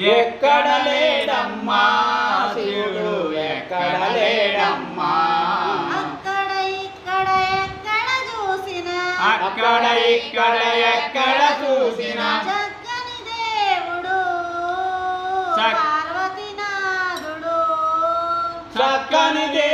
ఎక్కడ లేడమ్మా శివుడు ఎక్కడ లేడమ్మా అక్కడ ఇక్కడ ఎక్కడ చూసినా. అక్కడ ఇక్కడ ఎక్కడ చూసినా. చక్కని దేవుడు చక్- పార్వతీనాథుడు చక్కని దేవుడు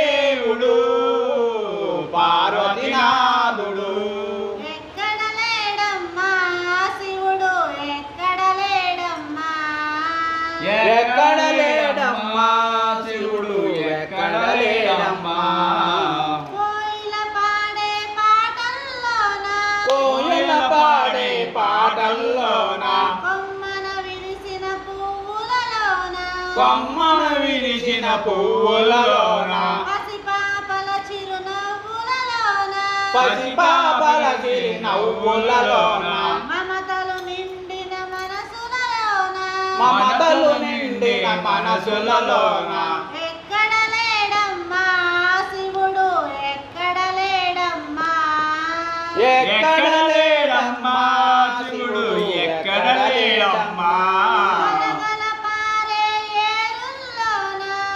కొమ్మన విరిసిన పువ్వులలోన. పసిపాపల చిరునవ్వులలోన. పసిపాపల చిరి నవ్వులలోన మమతలు నిండిన మనసులలోన. మమతలు నిండిన మనసులలోన.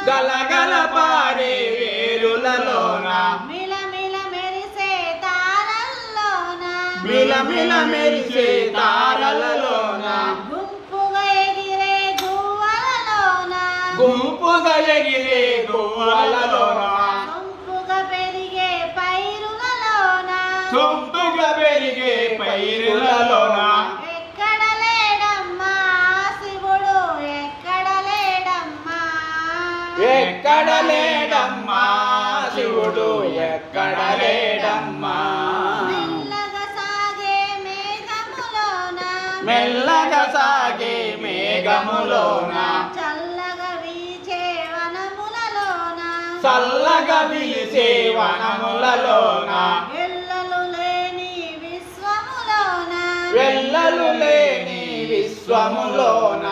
గలగల పారే వేరులలోన మిలమిల మెరిసే తారల్లోన. మిలమిల మెరిసే తారలలోన. గుంపుగా ఎగిరే గువ్వలలోన. గుంపుగా ఎగిరే గువ్వలలోన. సొంపుగా పెరిగే పైరులలోన. పెరిగే పైరులలోన. ఎక్కడ లేడమ్మా శివుడు ఎక్కడ లేడమ్మా మెల్లగా సాగే మేఘములోన? చల్లగా వీచే వనములలోన? ఎల్లలు లేని విశ్వములోన?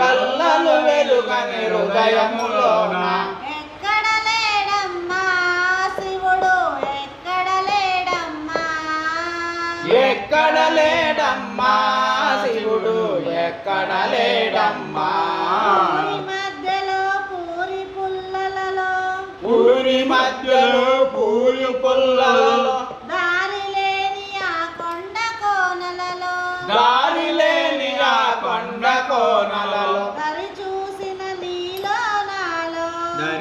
కళ్ళలు వెలుగని హృదయములోన. ఎక్కడ లేడమ్మా? శివుడు ఎక్కడ లేడమ్మా? ఎక్కడ లేడమ్మా? శివుడు ఎక్కడ లేడమ్మా? మధ్యలో పూరి మధ్యలో పూలు పుల్లలో దారి లేని ఆ కొండ కోనలలో. దారి లేని ఆ కొండ కోనలలో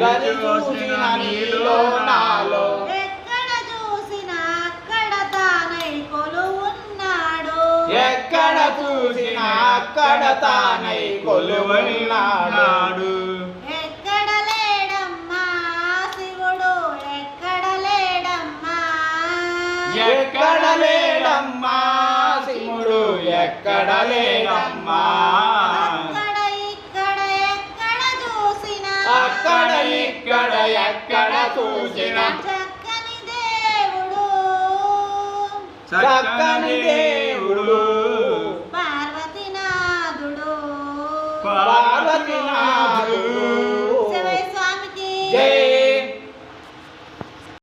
గది చూసిన నీలో నాలో ఎక్కడ చూసిన అక్కడ తానై కొలువున్నాడు. ఎక్కడ చూసినా అక్కడ తానై కొలువన్నాడు. ఎక్కడ లేడమ్మా శివుడు? ఎక్కడ లేడమ్మా? ఎక్కడ లేడమ్మా శివుడు? ఎక్కడ లేడమ్మా? ఎక్కడ చూసిన. చక్కని దేవుడు. చక్కని దేవుడు. పార్వతీనాథుడు. పార్వతీనాథుడు.